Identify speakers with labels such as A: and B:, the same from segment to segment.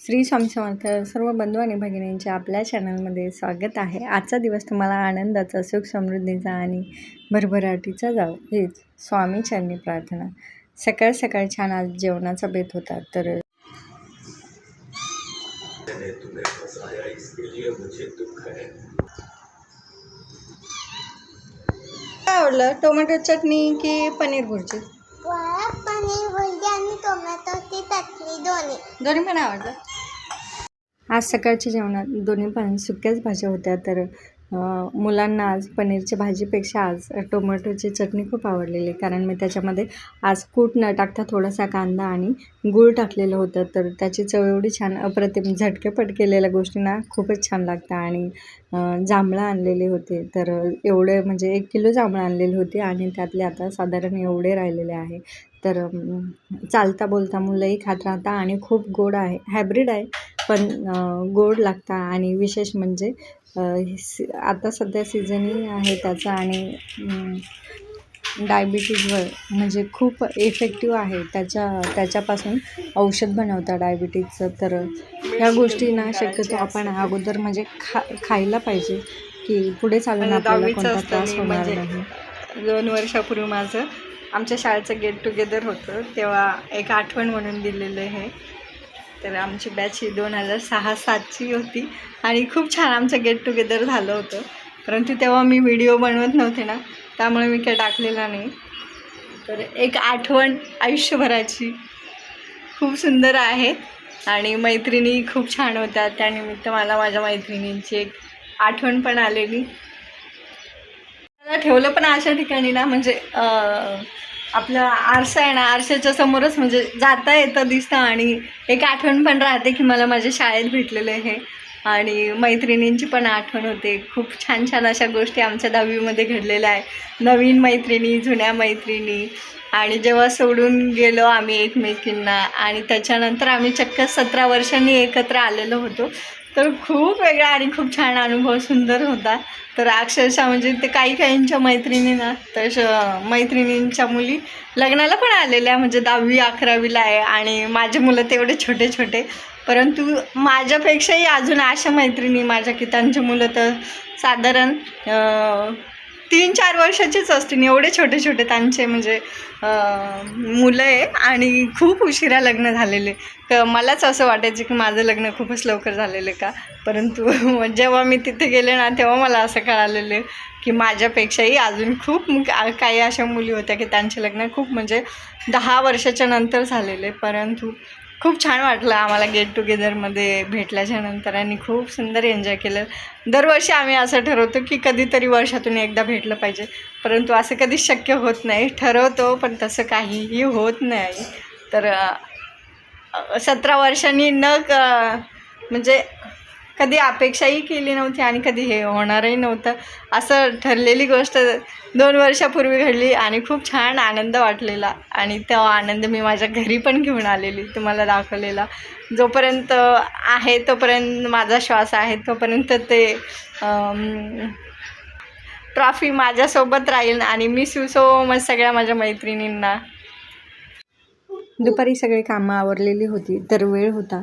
A: श्री स्वामी समर्थ सर्व बंधू आणि भगिनींचे आपल्या चॅनलमध्ये स्वागत आहे. आजचा दिवस तुम्हाला आनंदाचा सुख समृद्धीचा आणि भरभराटीचा जाव. हेच स्वामी चरणी प्रार्थना. सकाळ सकाळ छान आज जेवणाचा बेत होता तर काय आवडलं टोमॅटो चटणी की पनीर भुर्जी?
B: पनीर भुर्जी आणि टोमॅटोची चटणी दोन्ही.
A: दोन्ही पण आवडलं आज सकाळच्या जेवणात दोन्ही पण सुक्याच भाज्या होत्या तर मुलांना आज पनीरच्या भाजीपेक्षा आज टोमॅटोची चटणी खूप आवडलेली कारण मी त्याच्यामध्ये आज कूट न टाकता थोडासा कांदा आणि गूळ टाकलेलं होतं तर त्याची चव एवढी छान अप्रतिम झटकेपट केलेल्या गोष्टींना खूपच छान लागतं आणि जांभळं आणलेले होते तर एवढे म्हणजे एक किलो जांभळं आणलेली होती आणि त्यातले आता साधारण एवढे राहिलेले आहे तर चालता बोलता मुलंही खात राहता आणि खूप गोड आहे. हायब्रिड आहे पण गोड लागता आणि विशेष म्हणजे सी आता सध्या सीझनही आहे त्याचा आणि डायबिटीजवर म्हणजे खूप इफेक्टिव्ह आहे. त्याच्या त्याच्यापासून औषध बनवता डायबिटीजचं तर ह्या गोष्टी ना शक्यतो आपण अगोदर म्हणजे खा खायला पाहिजे की पुढे चालून आपल्याला कोणता त्रास होणार नाही. दोन वर्षापूर्वी माझं आमच्या शाळेचं गेट टुगेदर होतं तेव्हा एक आठवण म्हणून दिलेलं आहे. तर आमची बॅच ही दोन हजार सहा सातची होती आणि खूप छान आमचं गेट टुगेदर झालं होतं. परंतु तेव्हा मी व्हिडिओ बनवत नव्हते ना त्यामुळे मी काय टाकलेला नाही. तर एक आठवण आयुष्यभराची खूप सुंदर आहे आणि मैत्रिणी खूप छान होत्या. त्यानिमित्त मला माझ्या मैत्रिणींची एक आठवण पण आलेली. ठेवलं पण अशा ठिकाणी ना म्हणजे आपलं आरसा आहे ना आरशाच्या समोरच म्हणजे जाता येतं दिसतं आणि एक आठवण पण राहते की मला माझ्या शाळेत भेटलेलं हे आणि मैत्रिणींची पण आठवण होते. खूप छान छान अशा गोष्टी आमच्या दहावीमध्ये घडलेल्या आहे. नवीन मैत्रिणी जुन्या मैत्रिणी आणि जेव्हा सोडून गेलो आम्ही एकमेकींना आणि त्याच्यानंतर आम्ही चक्क सतरा वर्षांनी एकत्र आलेलो होतो. तर खूप वेगळा आणि खूप छान अनुभव सुंदर होता. तर अक्षरशः म्हणजे ते काही काहींच्या मैत्रिणी ना तश मैत्रिणींच्या मुली लग्नाला पण आलेल्या म्हणजे दहावी अकरावीला आहे आणि माझे मुलं तेवढे छोटे छोटे. परंतु माझ्यापेक्षाही अजून अशा मैत्रिणी माझ्या की त्यांची मुलं तर साधारण तीन चार वर्षाचीच असतील. एवढे छोटे छोटे त्यांचे म्हणजे मुलं आहे आणि खूप उशिरा लग्न झालेले. तर मलाच असं वाटायचं की माझं लग्न खूपच लवकर झालेलं का? परंतु जेव्हा मी तिथे गेले ना तेव्हा मला असं कळालेलं की माझ्यापेक्षाही अजून खूप काही अशा मुली होत्या की त्यांचे लग्न खूप म्हणजे दहा वर्षाच्या नंतर झालेले. परंतु खूप छान वाटलं आम्हाला गेट टुगेदरमध्ये भेटल्याच्या नंतर आणि खूप सुंदर एन्जॉय केलं. दरवर्षी आम्ही असं ठरवतो की कधीतरी वर्षातून एकदा भेटलं पाहिजे. परंतु असं कधीच शक्य होत नाही. ठरवतो पण तसं काहीही होत नाही. तर सतरा वर्षांनी न क म्हणजे कधी अपेक्षाही केली नव्हती आणि कधी हे होणारही नव्हतं. असं ठरलेली गोष्ट दोन वर्षापूर्वी घडली आणि खूप छान आनंद वाटलेला. आणि तो आनंद मी माझ्या घरी पण घेऊन आलेली तुम्हाला दाखवलेला. जोपर्यंत आहे तोपर्यंत माझा श्वास आहे तोपर्यंत ते ट्रॉफी माझ्यासोबत राहील आणि मी सुसो सो सगळ्या माझ्या मैत्रिणींना. दुपारी सगळी कामं आवरलेली होती तर वेळ होता.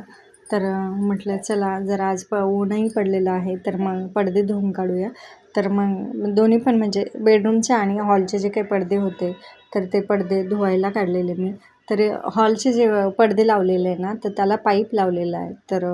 A: तर म्हटलं चला जर आज प ऊनही पडलेलं आहे तर मग पडदे धुवून काढूया. तर मग दोन्ही पण म्हणजे बेडरूमचे आणि हॉलचे जे काही पडदे होते तर ते पडदे धुवायला काढलेले मी. तर हॉलचे जे पडदे लावलेले आहे ना तर त्याला पाईप लावलेला आहे. तर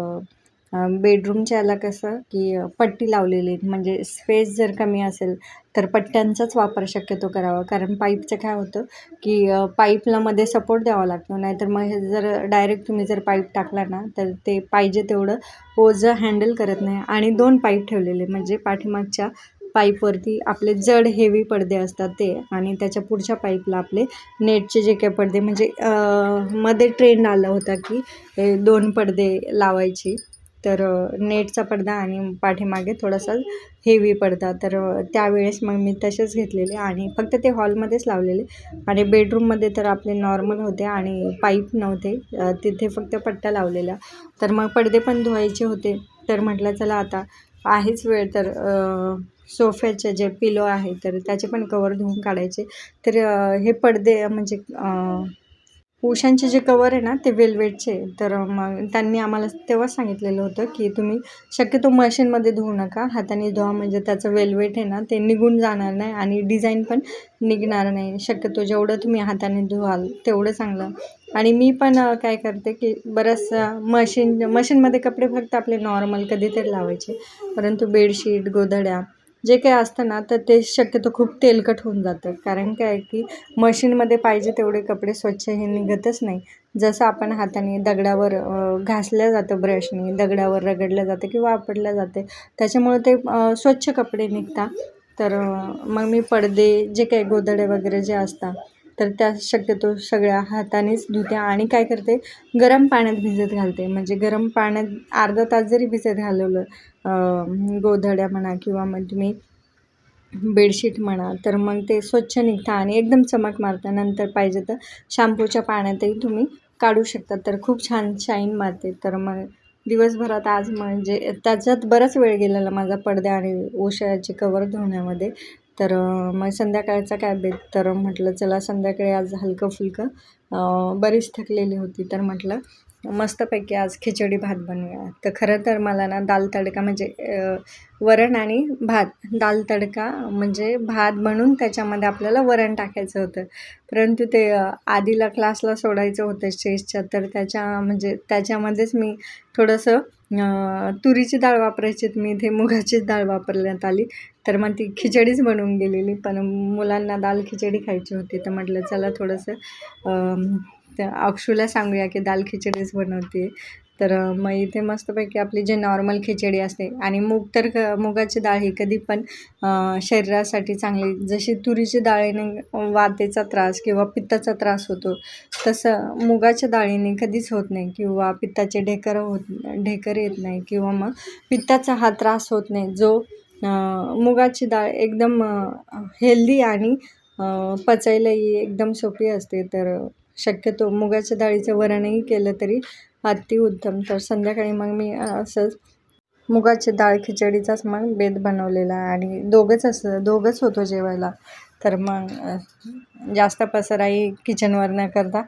A: बेडरूमच्याला बेडरूमच्या याला कसं की पट्टी लावलेली म्हणजे स्पेस जर कमी असेल तर पट्ट्यांचाच वापर शक्यतो करावा. कारण पाईपचं काय होतं की पाईपला मध्ये सपोर्ट द्यावा लागतो. नाहीतर मग हे जर डायरेक्ट तुम्ही जर पाईप टाकला ना तर ते पाहिजे तेवढं ओझं हँडल करत नाही. आणि दोन पाईप ठेवलेले. म्हणजे पाठीमागच्या पाईपवरती आपले जड हेवी पडदे असतात ते. आणि त्याच्या पुढच्या पाईपला आपले नेटचे जे काही पडदे म्हणजे मध्ये ट्रेंड आला होता की हे दोन पडदे लावायची. तर नेटचा पडदा आणि पाठीमागे थोडासा हेवी पडदा. तर त्यावेळेस मग मी तसेच घेतलेले आणि फक्त ते हॉलमध्येच लावलेले. आणि बेडरूममध्ये तर आपले नॉर्मल होते आणि पाईप नव्हते. तिथे फक्त पट्ट्या लावलेल्या. तर मग पडदे पण धुवायचे होते. तर म्हटलं चला आता आहेच वेळ. तर सोफ्याचे जे पिलो आहे तर त्याचे पण कवर धुवून काढायचे. तर हे पडदे म्हणजे उशांचे जे कवर आहे ना ते वेल्वेटचे तर मग त्यांनी आम्हाला तेव्हाच सांगितलेलं होतं की तुम्ही शक्यतो मशीनमध्ये धुवू नका. हाताने धुवा म्हणजे त्याचं वेलवेट आहे ना ते निघून जाणार नाही आणि डिझाईन पण निघणार नाही. शक्यतो जेवढं तुम्ही हाताने धुवाल तेवढं चांगलं. आणि मी पण काय करते की बरंचसा मशीन मशीनमध्ये कपडे फक्त आपले नॉर्मल कधीतरी लावायचे. परंतु बेडशीट गोधड्या जे काही असतं ना तर ते शक्यतो खूप तेलकट होऊन जातं. कारण काय आहे की मशीनमध्ये पाहिजे तेवढे कपडे स्वच्छ हे निघतच नाही. जसं आपण हाताने दगडावर घासलं घासल्या जातं ब्रशने दगडावर रगडलं जातं किंवा वापरल्या जाते त्याच्यामुळे ते स्वच्छ कपडे निघतात. तर मग मी पडदे जे काही गोधडे वगैरे जे असतात तर त्या शक्यतो सगळ्या हातानेच धुते आणि काय करते गरम पाण्यात भिजत घालते. म्हणजे गरम पाण्यात अर्धा तास जरी भिजत घालवलं गोधड्या म्हणा किंवा मग तुम्ही बेडशीट म्हणा तर मग ते स्वच्छ निघतं आणि एकदम चमक मारतं. नंतर पाहिजे तर शॅम्पूच्या पाण्यातही तुम्ही काढू शकता. तर खूप छान शाईन मारते. तर मग दिवसभरात आज म्हणजे त्याच्यात बराच वेळ गेलेला माझा पडदे आणि उशाचे कवर धुण्यामध्ये. तर मग संध्याकाळचा काय बेत? तर म्हटलं चला संध्याकाळी आज हलकं फुलकं बरीच थकलेली होती तर म्हटलं मस्तपैकी आज खिचडी भात बनवूया. तर खरं तर मला ना दाल तडका म्हणजे वरण आणि भात. दाल तडका म्हणजे भात बनवून त्याच्यामध्ये आपल्याला वरण टाकायचं होतं. परंतु ते आधीला क्लासला सोडायचं होतं स्टेजच्या तर त्याच्या म्हणजे त्याच्यामध्येच मी थोडंसं तुरीची डाळ वापरायची. मी इथे मुगाचीच डाळ वापरण्यात आली. तर मग ती खिचडीच बनवून गेलेली. पण मुलांना दाल खिचडी खायची होती तर म्हटलं चला थोडंसं तर अक्षूला सांगूया की दाल खिचडीच बनवते. तर मग इथे मस्तपैकी आपली जे नॉर्मल खिचडी असते आणि मूग तर क मुगाची डाळ ही कधी पण शरीरासाठी चांगली जशी तुरीची डाळीने वातेचा त्रास किंवा पित्ताचा त्रास होतो तसं मुगाच्या डाळीने कधीच होत नाही किंवा पित्ताचे ढेकर होत ढेकर येत नाही किंवा मग पित्ताचा हा त्रास होत नाही जो मुगाची डाळ एकदम हेल्दी आणि पचायलाही एकदम सोपी असते. तर शक्यतो मुगाच्या डाळीचं वरणही केलं तरी अतिउत्तम तर संध्याकाळी मग मी असंच मुगाची डाळ खिचडीचाच मग बेत बनवलेला आणि दोघंच असं दोघंच होतो जेवायला. तर मग जास्त पसराई किचनवर न करता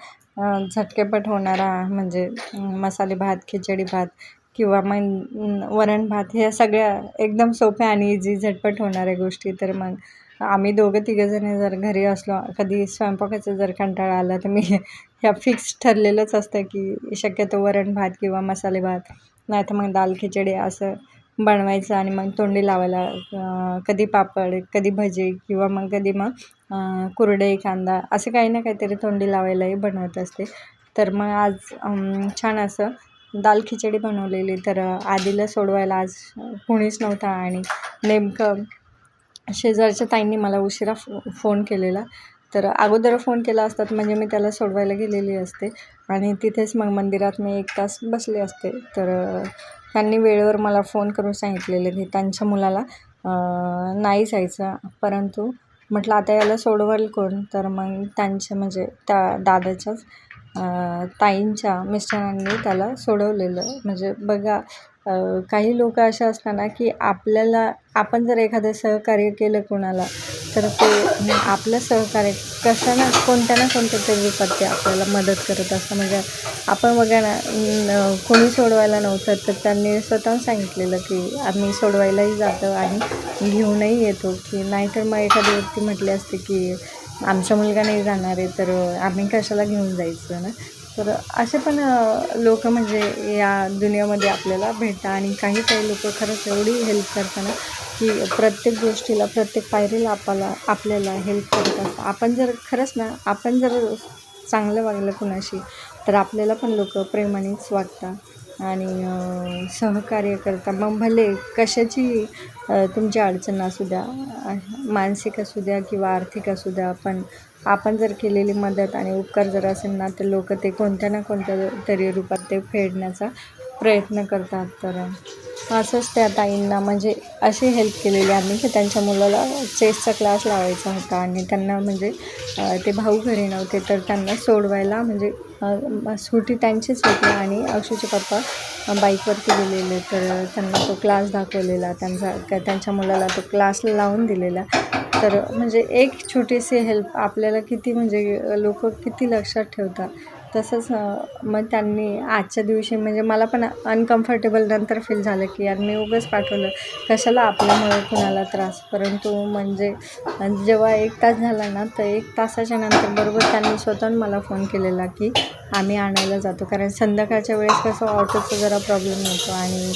A: झटकेपट होणारा म्हणजे मसाले भात खिचडी भात किंवा मग वरण भात ह्या सगळ्या एकदम सोप्या आणि इझी झटपट होणाऱ्या गोष्टी. तर मग आम्ही दोघं तिघंजणी जर घरी असलो कधी स्वयंपाकाचा जर कंटाळा आला तर मी ह्या फिक्स ठरलेलंच असतं की शक्यतो वरण भात किंवा मसाले भात नाही तर मग दाल खिचडी असं बनवायचं आणि मग तोंडी लावायला कधी पापड कधी भजे किंवा मग कधी मग कुरडे कांदा असं काही ना काहीतरी तोंडी लावायलाही बनवत असते. तर मग आज छान असं दाल खिचडी बनवलेली तर अं, आधीला सोडवायला आज कुणीच नव्हता आणि नेमकं शेजारच्या ताईंनी मला उशिरा फो फोन केलेला. तर अगोदर फोन केला असतात म्हणजे मी त्याला सोडवायला गेलेली असते आणि तिथेच मग मंदिरात मी एक तास बसले असते. तर त्यांनी वेळेवर मला फोन करून सांगितलेले की त्यांच्या मुलाला नाही जायचं. परंतु म्हटलं आता याला सोडवाल कोण? तर मग त्यांच्या म्हणजे त्या दादाच्याच ताईंच्या मिस्टरांनी त्याला सोडवलेलं. म्हणजे बघा काही लोक असे असतात ना की आपल्याला आपण जर एखादं सहकार्य केलं कोणाला तर ते आपलं सहकार्य कसं ना कोणत्या ना कोणत्या तरी रूपात ते आपल्याला मदत करत असतं. म्हणजे आपण बघा ना कोणी सोडवायला नव्हतं तर त्यांनी स्वतःहून सांगितलेलं की आम्ही सोडवायलाही जातो आणि घेऊनही येतो. की नाहीतर मग एखादी व्यक्ती म्हटली असते की आमचा मुलगा नाही जाणार आहे तर आम्ही कशाला घेऊन जायचं ना? तर असे पण लोक म्हणजे या दुनियामध्ये आपल्याला भेटतात आणि काही काही लोक खरंच एवढी हेल्प करताना की प्रत्येक गोष्टीला प्रत्येक पायरीला आपल्याला आपल्याला हेल्प करत असतात. आपण जर खरंच ना आपण जर चांगलं वागलं कुणाशी तर आपल्याला पण लोक प्रेमानेच वागतात. आणि सहकार्य करता. मग भले कशाची तुमची अडचण असू द्या मानसिक असू द्या किंवा आर्थिक असू द्या पण आपण जर केलेली मदत आणि उपकार जर असेल ना तर लोक ते कोणत्या ना कोणत्या तरी रूपात ते फेडण्याचा प्रयत्न करतात तर असंच त्या ताईंना म्हणजे अशी हेल्प केलेली आम्ही की त्यांच्या मुलाला चेसचा क्लास लावायचा होता आणि त्यांना म्हणजे ते भाऊ घरी नव्हते तर त्यांना सोडवायला म्हणजे सुटी स्कूटी त्यांचीच होती आणि अक्षूचे पप्पा बाईकवरती गेलेले तर त्यांना तो क्लास दाखवलेला त्यांचा त्यांच्या मुलाला तो क्लास लावून दिलेला. तर म्हणजे एक छोटीशी हेल्प आपल्याला किती म्हणजे लोक किती लक्षात ठेवतात. तसंच मग त्यांनी आजच्या दिवशी म्हणजे मला पण अनकम्फर्टेबल नंतर फील झालं की यार मी उगाच पाठवलं. कशाला आपल्यामुळे कुणाला त्रास? परंतु म्हणजे जेव्हा एक तास झाला ना तर एक तासाच्या नंतर बरोबर त्यांनी स्वतःहून मला फोन केलेला की आम्ही आणायला जातो. कारण संध्याकाळच्या वेळेस कसं ऑटोचा जरा प्रॉब्लेम होतो आणि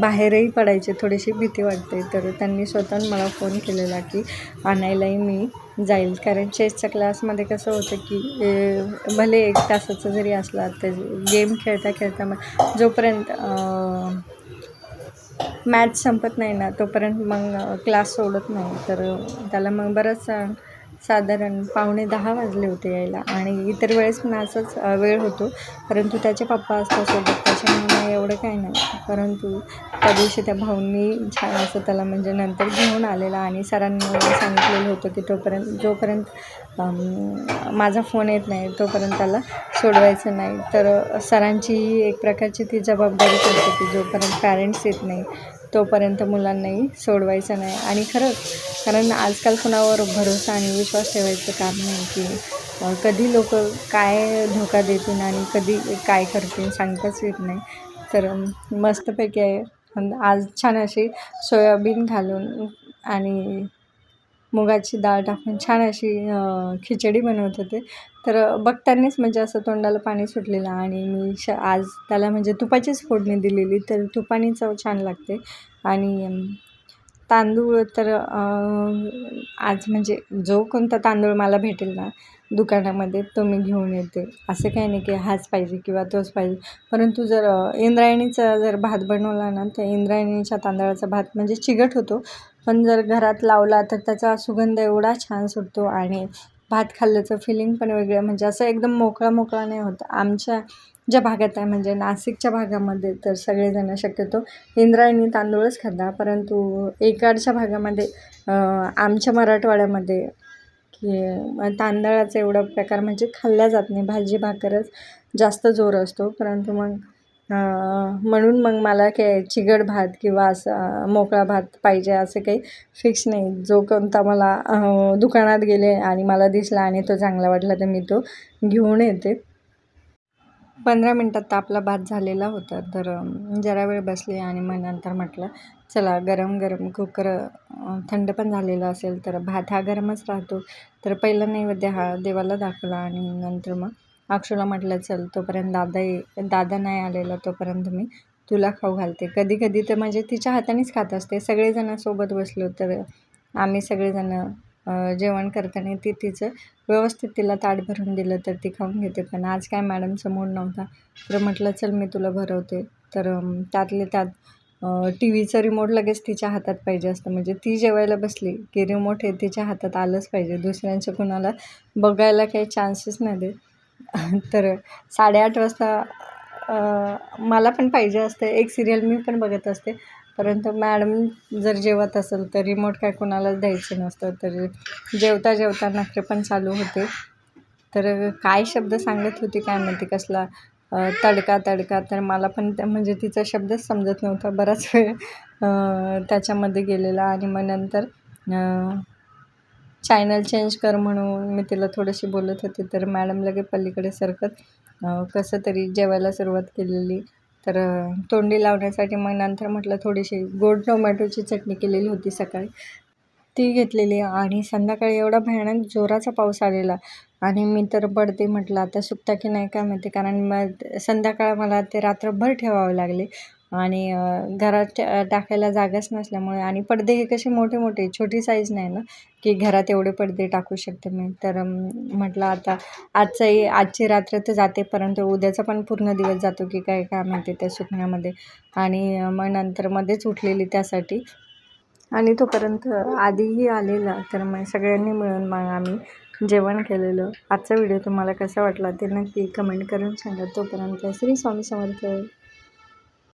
A: बाहेरही पडायची थोडीशी भीती वाटते. तर त्यांनी स्वतःहून मला फोन केलेला की आणायलाही मी जाईल. कारण चेसच्या क्लासमध्ये कसं होतं की भले एक तासाचं जरी असला तर गेम खेळता खेळता मग जोपर्यंत मॅच संपत नाही ना तोपर्यंत मग क्लास सोडत नाही. तर त्याला मग बरंच साधारण पावणे दहा वाजले होते यायला. आणि इतर वेळेस पण असंच वेळ होतो. परंतु त्याचे पप्पा असतात सोबत. त्याच्यामुळे एवढं काही नाही. परंतु त्या दिवशी त्या भाऊंनी छान असं त्याला म्हणजे नंतर घेऊन आलेला आणि सरांनी मला सांगितलेलं होतं की तोपर्यंत जोपर्यंत माझा फोन येत नाही तोपर्यंत त्याला सोडवायचं नाही. तर सरांची एक प्रकारची ती जबाबदारीच असते की जोपर्यंत पॅरेंट्स येत नाही तोपर्यंत मुलांनाही सोडवायचं नाही. आणि खरंच कारण आजकाल कुणावर भरोसा आणि विश्वास ठेवायचं कारण नाही की कधी लोक काय धोका देतील आणि कधी काय करतील सांगताच येत नाही. तर मस्तपैकी आहे. आज छान अशी सोयाबीन घालून आणि मुगाची डाळ टाकून छान अशी खिचडी बनवत होते. तर बघतानाच म्हणजे असं तोंडाला पाणी सुटलेलं आणि मी श आज त्याला म्हणजे तुपाचीच फोडणी दिलेली तर तुपानी चव छान लागते. आणि तांदूळ तर आज म्हणजे जो कोणता तांदूळ मला भेटेल ना दुकानामध्ये तो मी घेऊन येते. असं काही नाही की हाच पाहिजे किंवा तोच पाहिजे. परंतु जर इंद्रायणीचा जर भात बनवला ना तर इंद्रायणीच्या तांदळाचा भात म्हणजे चिकट होतो. पण जर घरात लावला तर त्याचा सुगंध एवढा छान सुटतो आणि भात खाल्ल्याचं फिलिंग पण वेगळं. म्हणजे असं एकदम मोकळा मोकळा नाही होत. आमच्या ज्या भागात आहे म्हणजे नाशिकच्या भागामध्ये तर सगळेजण शक्यतो इंद्रायणी तांदूळच खाता परंतु एकाडच्या भागामध्ये आमच्या मराठवाड्यामध्ये की तांदळाचा एवढा प्रकार म्हणजे खाल्ला जात नाही. भाजी भाकरच जास्त जोर असतो. परंतु मग म्हणून मग मला काय चिगड भात किंवा असा मोकळा भात पाहिजे असं काही फिक्स नाही. जो कोणता मला दुकानात गेले आणि मला दिसला आणि तो चांगला वाटला तर मी तो घेऊन येते. पंधरा मिनटात तर आपला भात झालेला होता. तर जरा वेळ बसले आणि मग नंतर म्हटलं चला गरम गरम कुकर थंड पण झालेला असेल तर भात हा गरमच राहतो. तर पहिला नैवेद्य हा देवाला दाखवला आणि नंतर मग अक्षूला म्हटलं चल तोपर्यंत दादा ये. दादा नाही आलेला तोपर्यंत मी तुला खाऊ घालते. कधी कधी तर म्हणजे तिच्या हातानेच खात असते. सगळेजण सोबत बसलो तर आम्ही सगळेजण जेवण करताना ती तिचं व्यवस्थित तिला ताट भरून दिलं तर ती खाऊन घेते. पण आज काय मॅडमचा मूड नव्हता. तर म्हटलं चल मी तुला भरवते. तर त्यातले त्यात टी व्हीचं रिमोट लगेच तिच्या हातात पाहिजे असतं. म्हणजे ती जेवायला बसली की रिमोट हे तिच्या हातात आलंच पाहिजे. दुसऱ्यांचं कुणाला बघायला काही चान्सेस नाही देत. तर साडेआठ वाजता मला पण पाहिजे असते. एक सिरियल मी पण बघत असते. परंतु मॅडम जर जेवत असेल तर रिमोट काय कुणालाच द्यायचं नसतं. तर जेवता जेवता नखरे पण चालू होते. तर काय शब्द सांगत होती काय माहिती कसला? तडका तडका. तर मला पण त्या म्हणजे तिचा शब्दच समजत नव्हता. बराच वेळ त्याच्यामध्ये गेलेला आणि मग नंतर चॅनल चेंज कर म्हणून मी तिला थोडीशी बोलत होते. तर मॅडम लगे पलीकडे सरकत. कसं तरी जेवायला सुरुवात केलेली. तर तोंडी लावण्यासाठी मग नंतर म्हटलं थोडीशी गोड टोमॅटोची चटणी केलेली होती सकाळी. ती घेतलेली आणि संध्याकाळी एवढा भयानक जोराचा पाऊस आलेला. आणि मी तर पडते म्हटलं आता सुकता की नाही काय माहिती? कारण मग संध्याकाळ मला ते रात्रभर ठेवावे लागले. आणि घरात टाकायला जागाच नसल्यामुळे आणि पडदे हे कसे मोठे मोठे छोटी साईज नाही ना की घरात एवढे पडदे टाकू शकते मी. तर म्हटलं आता आजचाही आजची रात्र तर जाते परंतु उद्याचा पण पूर्ण दिवस जातो की काय काय माहिती त्या सुकण्यामध्ये. आणि मग नंतर मध्येच उठलेली त्यासाठी. आणि तोपर्यंत आधीही आलेला तर मग सगळ्यांनी मिळून मग आम्ही जेवण केलेलं. आजचा व्हिडिओ तुम्हाला कसा वाटला ते नक्की कमेंट करून सांगा. तोपर्यंत श्री स्वामी समर्थ.